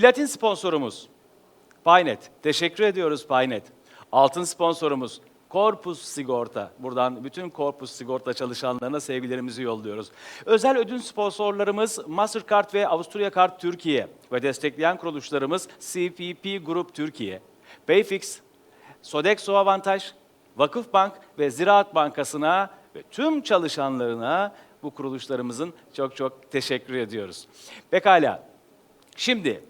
Platin sponsorumuz Paynet. Teşekkür ediyoruz Paynet. Altın sponsorumuz Korpus Sigorta. Buradan bütün Korpus Sigorta çalışanlarına sevgilerimizi yolluyoruz. Özel ödül sponsorlarımız Mastercard ve Avusturya Kart Türkiye ve destekleyen kuruluşlarımız CPP Grup Türkiye, Payfix, Sodexo Avantaj, Vakıfbank ve Ziraat Bankası'na ve tüm çalışanlarına bu kuruluşlarımızın çok çok teşekkür ediyoruz. Pekala. Şimdi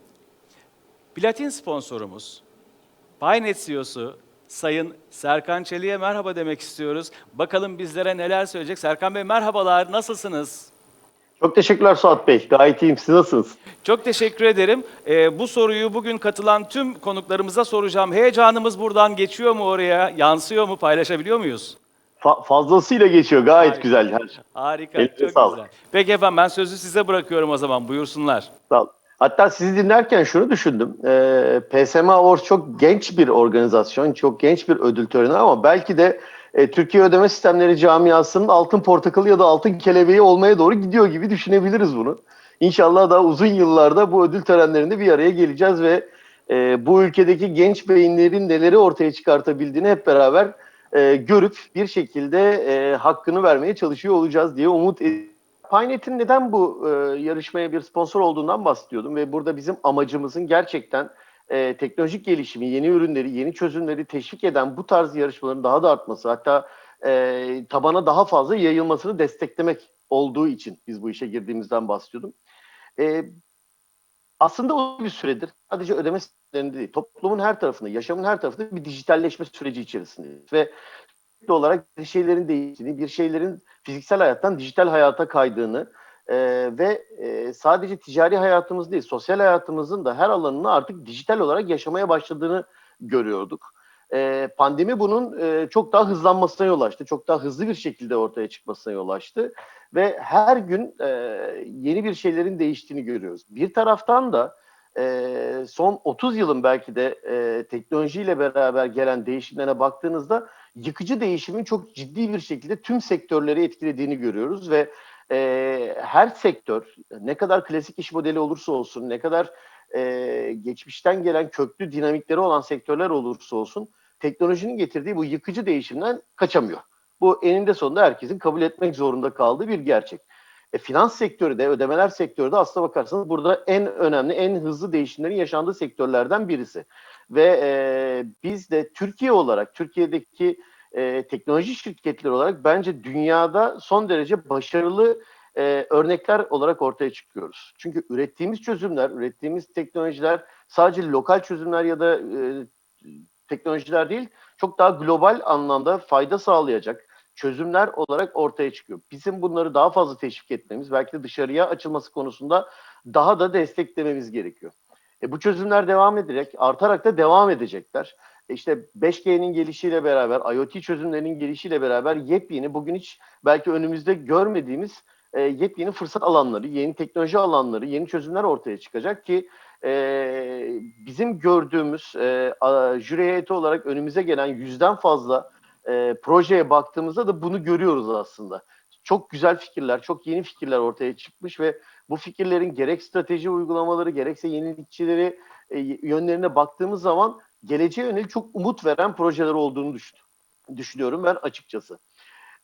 Platin sponsorumuz Paynet CEO'su Sayın Serkan Çelik'e merhaba demek istiyoruz. Bakalım bizlere neler söyleyecek. Serkan Bey merhabalar, nasılsınız? Çok teşekkürler Suat Bey. Gayet iyiyim. Siz nasılsınız? Çok teşekkür ederim. Ee, bu soruyu bugün katılan tüm konuklarımıza soracağım. Heyecanımız buradan geçiyor mu oraya, yansıyor mu, paylaşabiliyor muyuz? Fa- fazlasıyla geçiyor. Gayet Harika. güzel. Her şey. Harika, Elinize çok sağlık. güzel. Peki efendim ben sözü size bırakıyorum o zaman. Buyursunlar. Sağ olun. Hatta sizi dinlerken şunu düşündüm. Ee, PSM Awards çok genç bir organizasyon, çok genç bir ödül töreni ama belki de e, Türkiye Ödeme Sistemleri Camiası'nın altın portakalı ya da altın kelebeği olmaya doğru gidiyor gibi düşünebiliriz bunu. İnşallah daha uzun yıllarda bu ödül törenlerinde bir araya geleceğiz ve e, bu ülkedeki genç beyinlerin neleri ortaya çıkartabildiğini hep beraber e, görüp bir şekilde e, hakkını vermeye çalışıyor olacağız diye umut ediyorum. Paynet'in neden bu e, yarışmaya bir sponsor olduğundan bahsediyordum ve burada bizim amacımızın gerçekten e, teknolojik gelişimi, yeni ürünleri, yeni çözümleri teşvik eden bu tarz yarışmaların daha da artması, hatta e, tabana daha fazla yayılmasını desteklemek olduğu için biz bu işe girdiğimizden bahsediyordum. E, aslında o bir süredir sadece ödeme sistemlerinde değil, toplumun her tarafında, yaşamın her tarafında bir dijitalleşme süreci içerisindeyiz ve olarak bir şeylerin değiştiğini, bir şeylerin fiziksel hayattan dijital hayata kaydığını e, ve e, sadece ticari hayatımız değil, sosyal hayatımızın da her alanını artık dijital olarak yaşamaya başladığını görüyorduk. E, pandemi bunun e, çok daha hızlanmasına yol açtı, çok daha hızlı bir şekilde ortaya çıkmasına yol açtı ve her gün e, yeni bir şeylerin değiştiğini görüyoruz. Bir taraftan da e, son 30 yılın belki de e, teknolojiyle beraber gelen değişimlerine baktığınızda yıkıcı değişimin çok ciddi bir şekilde tüm sektörleri etkilediğini görüyoruz ve e, her sektör ne kadar klasik iş modeli olursa olsun, ne kadar e, geçmişten gelen köklü dinamikleri olan sektörler olursa olsun teknolojinin getirdiği bu yıkıcı değişimden kaçamıyor. Bu eninde sonunda herkesin kabul etmek zorunda kaldığı bir gerçek. E, finans sektörü de, ödemeler sektörü de aslına bakarsanız burada en önemli, en hızlı değişimlerin yaşandığı sektörlerden birisi. Ve e, biz de Türkiye olarak, Türkiye'deki e, teknoloji şirketleri olarak bence dünyada son derece başarılı e, örnekler olarak ortaya çıkıyoruz. Çünkü ürettiğimiz çözümler, ürettiğimiz teknolojiler sadece lokal çözümler ya da e, teknolojiler değil, çok daha global anlamda fayda sağlayacak çözümler olarak ortaya çıkıyor. Bizim bunları daha fazla teşvik etmemiz, belki de dışarıya açılması konusunda daha da desteklememiz gerekiyor. E, bu çözümler devam edecek, artarak da devam edecekler. E, işte 5G'nin gelişiyle beraber, IoT çözümlerinin gelişiyle beraber yepyeni, bugün hiç belki önümüzde görmediğimiz e, yepyeni fırsat alanları, yeni teknoloji alanları, yeni çözümler ortaya çıkacak ki e, bizim gördüğümüz e, jüri heyeti olarak önümüze gelen yüzden fazla e, projeye baktığımızda da bunu görüyoruz aslında. Çok güzel fikirler, çok yeni fikirler ortaya çıkmış ve bu fikirlerin gerek strateji uygulamaları gerekse yenilikçileri e, yönlerine baktığımız zaman geleceğe yönelik çok umut veren projeler olduğunu düşün, düşünüyorum ben açıkçası.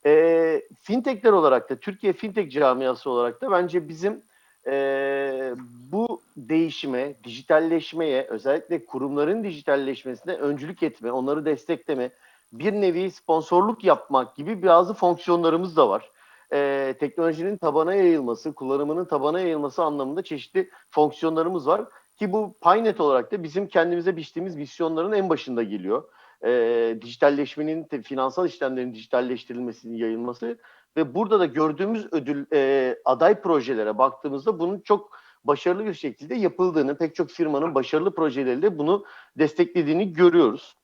E, fintechler olarak da Türkiye fintech camiası olarak da bence bizim e, bu değişime, dijitalleşmeye, özellikle kurumların dijitalleşmesine öncülük etme, onları destekleme, bir nevi sponsorluk yapmak gibi bazı fonksiyonlarımız da var. Ee, teknolojinin tabana yayılması, kullanımının tabana yayılması anlamında çeşitli fonksiyonlarımız var. Ki bu Paynet olarak da bizim kendimize biçtiğimiz misyonların en başında geliyor. Ee, dijitalleşmenin, finansal işlemlerin dijitalleştirilmesinin yayılması ve burada da gördüğümüz ödül e, aday projelere baktığımızda bunun çok başarılı bir şekilde yapıldığını, pek çok firmanın başarılı projeleriyle bunu desteklediğini görüyoruz.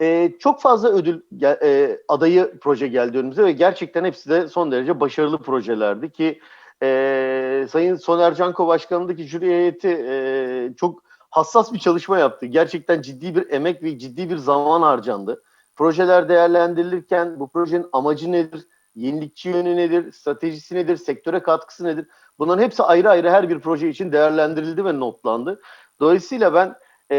Ee, çok fazla ödül e, adayı proje geldi önümüze ve gerçekten hepsi de son derece başarılı projelerdi ki e, Sayın Soner Canko Başkanı'ndaki jüri heyeti e, çok hassas bir çalışma yaptı. Gerçekten ciddi bir emek ve ciddi bir zaman harcandı. Projeler değerlendirilirken bu projenin amacı nedir? yenilikçi yönü nedir, stratejisi nedir, sektöre katkısı nedir? Bunların hepsi ayrı ayrı her bir proje için değerlendirildi ve notlandı. Dolayısıyla ben e,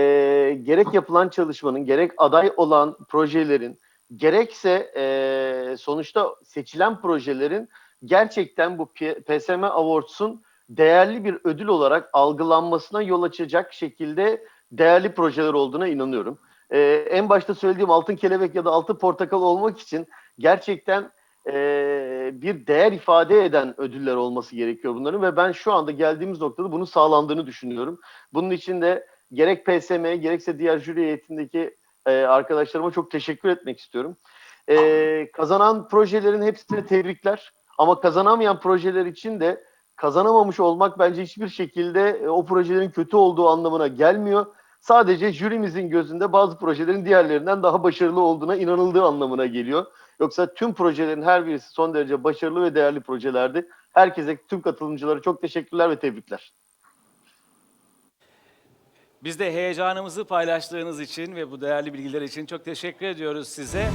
gerek yapılan çalışmanın, gerek aday olan projelerin, gerekse e, sonuçta seçilen projelerin gerçekten bu PSM Awards'un değerli bir ödül olarak algılanmasına yol açacak şekilde değerli projeler olduğuna inanıyorum. Ee, en başta söylediğim altın kelebek ya da altın portakal olmak için gerçekten ee, bir değer ifade eden ödüller olması gerekiyor bunların ve ben şu anda geldiğimiz noktada bunun sağlandığını düşünüyorum. Bunun için de gerek PSM'ye gerekse diğer jüri heyetindeki ee, arkadaşlarıma çok teşekkür etmek istiyorum. Ee, kazanan projelerin hepsine tebrikler ama kazanamayan projeler için de kazanamamış olmak bence hiçbir şekilde e, o projelerin kötü olduğu anlamına gelmiyor. Sadece jürimizin gözünde bazı projelerin diğerlerinden daha başarılı olduğuna inanıldığı anlamına geliyor. Yoksa tüm projelerin her birisi son derece başarılı ve değerli projelerdi. Herkese, tüm katılımcılara çok teşekkürler ve tebrikler. Biz de heyecanımızı paylaştığınız için ve bu değerli bilgiler için çok teşekkür ediyoruz size.